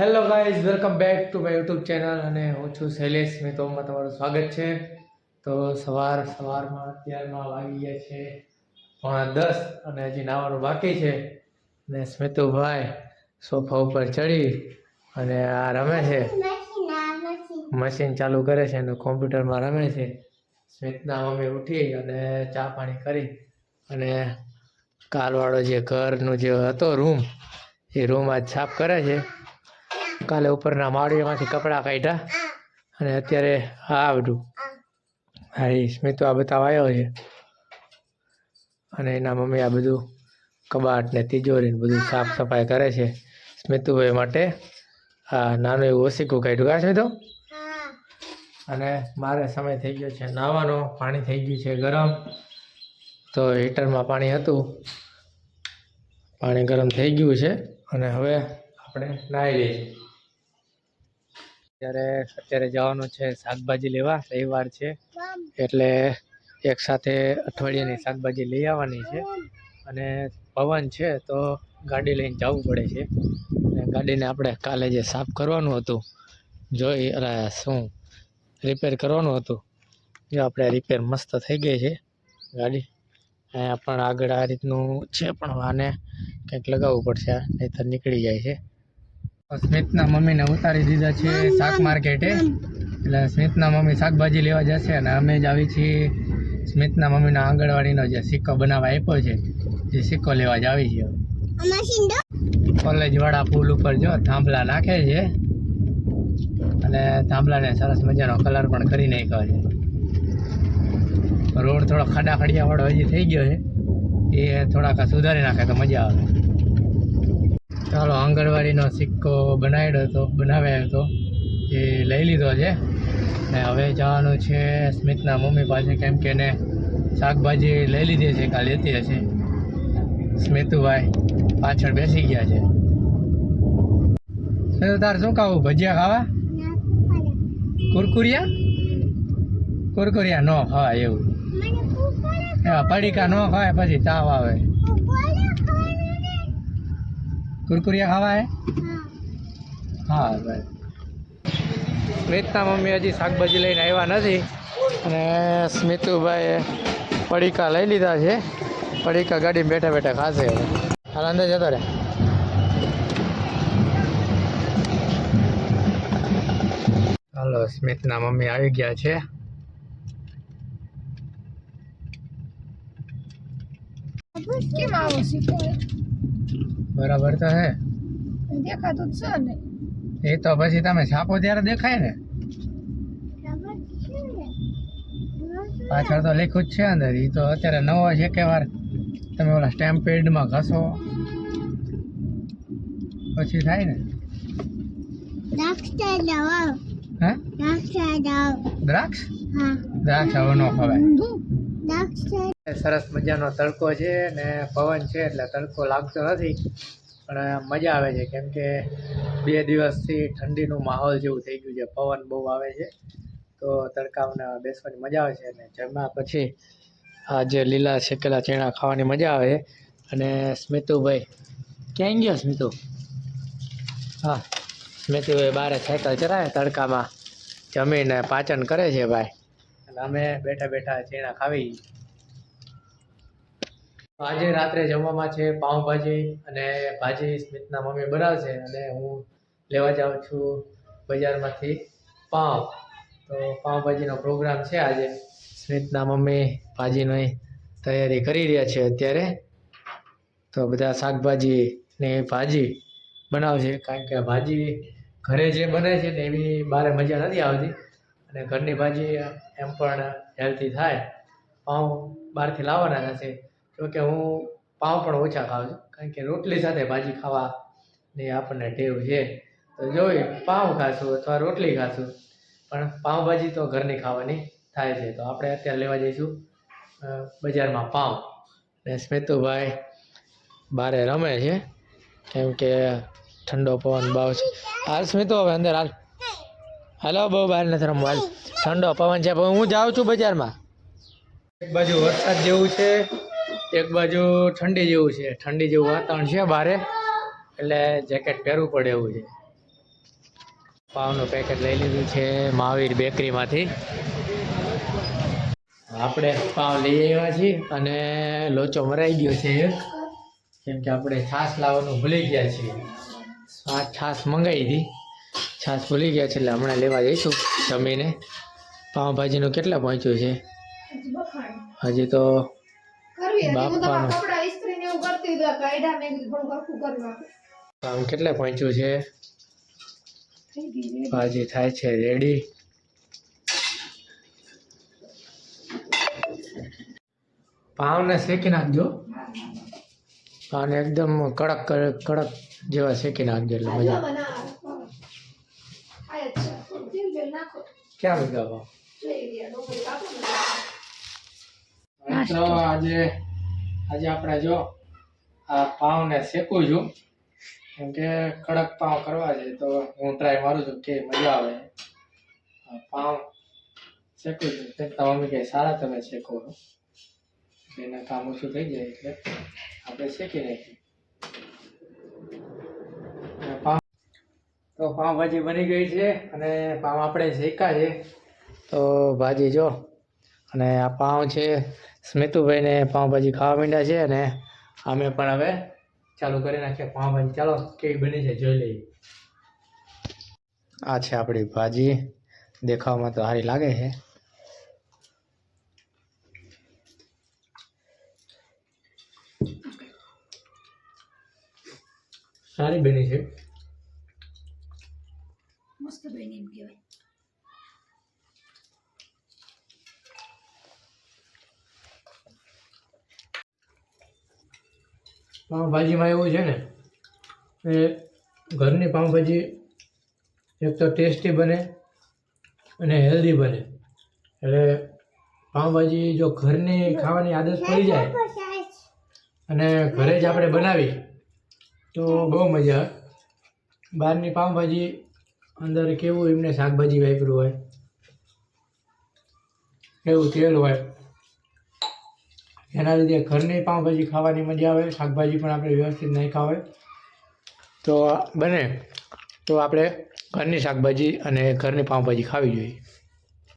Hello guys welcome back to my YouTube channel અને હું છું શૈલેષ. મિત્રોમાં તમારું સ્વાગત છે. તો સવાર, સવારમાં અત્યારમાં વાગી ગયા છે પોણા દસ અને હજી નાવાનું બાકી છે. અને સ્મિતુભાઈ સોફા ઉપર ચડી અને આ રમે છે. મશીન ચાલુ કરે છે અને કોમ્પ્યુટરમાં રમે છે. સ્મિતના મમ્મી ઉઠી અને ચા પાણી કરી અને કાલવાળો જે ઘરનું જે હતો રૂમ એ રૂમ આજ સાફ કરે છે. કાલે ઉપરના માળીમાંથી કપડાં કાઢ્યા અને અત્યારે આ આવડું હા સ્મિતો આ બતાવવા આવ્યો છે. અને એના મમ્મી આ બધું કબાટ ને તિજોરી બધું સાફ સફાઈ કરે છે સ્મિતુભાઈ માટે. આ નાનું એવું ઓસીકું કાઢ્યું. કા સ્મિતો? અને મારે સમય થઈ ગયો છે નાહવાનો પાણી થઈ ગયું છે ગરમ. તો હીટરમાં પાણી હતું. પાણી ગરમ થઈ ગયું છે. અને હવે આપણે નાહી લઈએ ત્યારે અત્યારે જવાનું છે શાકભાજી લેવા, રવિવાર છે. એટલે એક સાથે અઠવાડિયાની શાકભાજી લઈ આવવાની છે. અને પવન છે તો ગાડી લઈને જવું પડે છે. અને ગાડીને આપણે કાલે જે સાફ કરવાનું હતું, જોઈ, અરે શું રિપેર કરવાનું હતું જો આપણે રિપેર મસ્ત થઈ ગઈ છે ગાડી. અહીંયા પણ આગળ આ રીતનું છે પણ આને કંઈક લગાવવું પડશે નહીંતર નીકળી જાય છે. સ્મિતના મમ્મીને ઉતારી દીધા છે શાક માર્કેટે. એટલે સ્મિતના મમ્મી શાકભાજી લેવા જશે અને અમે જ આવી છીએ સ્મિતના મમ્મીના આંગણવાડીનો જે સિક્કો બનાવવા આપ્યો છે એ સિક્કો લેવા જ આવી છે કોલેજવાળા પુલ ઉપર જો થાંભલા નાખે છે અને થાંભલાને સરસ મજાનો કલર પણ કરી નાખ્યો છે. રોડ થોડો ખાડા ખડિયાવાળો હજી થઈ ગયો છે. એ થોડાક સુધારી નાખે તો મજા આવે. ચાલો આંગણવાડીનો સિક્કો બનાવ્યો હતો બનાવ્યો હતો. એ લઈ લીધો છે ને હવે જવાનું છે સ્મિતના મમ્મી પાસે કેમ કે એને શાકભાજી લઈ લીધી છે કાલે લેતી હશે. સ્મિતુભાઈ પાછળ બેસી ગયા છે. સ્મિતુ તાર શું ખાવું? ભજીયા ખાવા? કુરકુરિયા? કુરકુરિયા ન ખાવા એવું. હા પડીકા ન ખાય પછી તાવ આવે. કુરકુરિયા ખાવા હે? હા, ભાઈ. સ્મિતના મમ્મી હજી શાકભાજી લઈને આવ્યા નથી. અને સ્મિતુભાઈએ પડીકા લઈ લીધા છે. પડીકા ગાડીમાં બેઠા બેઠા ખાશે હાલ અંદર જતો રે હાલો, સ્મિતના મમ્મી આવી ગયા છે. કેમ આવો? શીખો. બરાબર તો હે. દેખાતું છે ને. એ તો પછી તમે છાપો ત્યારે દેખાય ને. પાછળ તો લખ્યું જ છે અંદર. એ તો અત્યારે નવો છે કે વાર તમે ઓલા સ્ટેમ્પ પેડમાં ઘસો. પછી થાય ને. દ્રાક્ષ દ્રાક્ષ હવે ન ખવાય. સરસ મજાનો તડકો છે ને પવન છે એટલે તડકો લાગતો નથી, પણ મજા આવે છે. કેમ કે બે દિવસથી ઠંડીનું માહોલ જેવું થઈ ગયું છે. પવન બહુ આવે છે. તો તડકામાં બેસવાની મજા આવે છે અને જમ્યા પછી આ જે લીલા શેકેલા ચણા ખાવાની મજા આવે. અને સ્મિતુભાઈ, ક્યાં ગયો સ્મિતુ? હા, સ્મિતુભાઈ બારે સાયકલ ચલાવે તડકામાં, જમીને પાચન કરે છે ભાઈ. અને અમે બેઠા બેઠા ચેણા ખાવી. આજે રાત્રે જમવામાં છે પાઉંભાજી અને ભાજી સ્મિતના મમ્મી બનાવશે અને હું લેવા જાઉં છું બજારમાંથી પાઉં તો પાઉંભાજીનો પ્રોગ્રામ છે આજે. સ્મિતના મમ્મી ભાજીની તૈયારી કરી રહ્યા છે અત્યારે. તો બધા શાકભાજી ને ભાજી બનાવશે. કારણ કે ભાજી ઘરે જે બને છે ને એવી બહાર મજા નથી આવતી. અને ઘરની ભાજી એમ પણ હેલ્ધી થાય. પાઉં બહારથી લાવવાના થશે જોકે હું પાઉં પણ ઓછા ખાઉં છું. કારણ કે રોટલી સાથે ભાજી ખાવાની આપણને ટેવ છે. તો જોઈ પાઉં ખાશું અથવા રોટલી ખાશું, પણ પાઉંભાજી તો ઘરની ખાવાની થાય છે. તો આપણે અત્યારે લેવા જઈશું બજારમાં પાઉં. ને સ્મિતુભાઈ બારે રમે છે. કેમ કે ઠંડો પવન બાવ છે. હાલ સ્મિતુ, હવે અંદર હાલ. હાલો, બહુ બહાર નથી રમવા. ઠંડો પવન છે. હું જાઉં છું બજારમાં. એક બાજુ વરસાદ જેવું છે, એક બાજુ ઠંડી જેવું છે. ઠંડી જેવું વાતાવરણ છે બારે એટલે જેકેટ પહેરવું પડે એવું છે. પાવનું પેકેટ લઈ લીધું છે મહાવીર બેકરીમાંથી. આપણે પાવ લઈ આવ્યા છીએ અને લોચો મરાઈ ગયો છે કેમ કે આપણે છાશ લાવવાનું ભૂલી ગયા છીએ. આ છાશ મંગાવી હતી. છાશ ભૂલી ગયા છે એટલે હમણાં લેવા જઈશું જમીને. પાઉંભાજીનું કેટલા પહોંચ્યું છે? હજી તો બાપાનું. આમ કેટલા પહોંચ્યું છે? ભાજી થાય છે રેડી. પાવને શેકી નાખજો. પાવને એકદમ કડક કડક કડક જેવા શેકી નાખજો એટલે મજા ક્યાં ને. મિત્રો આજે આજે આપણે જો આ પાવને શેકું છું કેમ કે કડક પાવ કરવા છે તો હું ટ્રાય મારું છું કે મજા આવે. પાવ શેકું છું શેકતા મમ્મી કે સારા તમે શેકો એના કામ ઓછું થઈ જાય એટલે આપણે શેકી નાખીએ અને પાવ તો પાવભાજી બની ગઈ છે અને પાવ આપણે શેકા છે. તો ભાજી જો, અને આ પાઉં છે સ્મિતુભાઈને પાઉંભાજી ખાવા માંડ્યા છે અને અમે પણ હવે ચાલુ કરી નાખીએ પાવભાજી ચાલો, કેવી બની છે જોઈ લઈએ. આ છે આપણી ભાજી. દેખાવમાં તો સારી લાગે છે. સારી બની છે મસ્ત બની એમ કહેવાય પાઉંભાજીમાં એવું છે ને એ ઘરની પાઉંભાજી એક તો ટેસ્ટી બને અને હેલ્ધી બને. એટલે પાઉંભાજી જો ઘરની ખાવાની આદત પડી જાય અને ઘરે જ આપણે બનાવી તો બહુ મજા આવે. બહારની પાઉંભાજી અંદર કેવું એમને શાકભાજી વાપર્યું હોય કેવું તેલ હોય. એના લીધે ઘરની પાઉંભાજી ખાવાની મજા આવે, શાકભાજી પણ આપણે વ્યવસ્થિત નહીં ખાવે તો બને, તો આપણે ઘરની શાકભાજી અને ઘરની પાઉંભાજી ખાવી જોઈએ.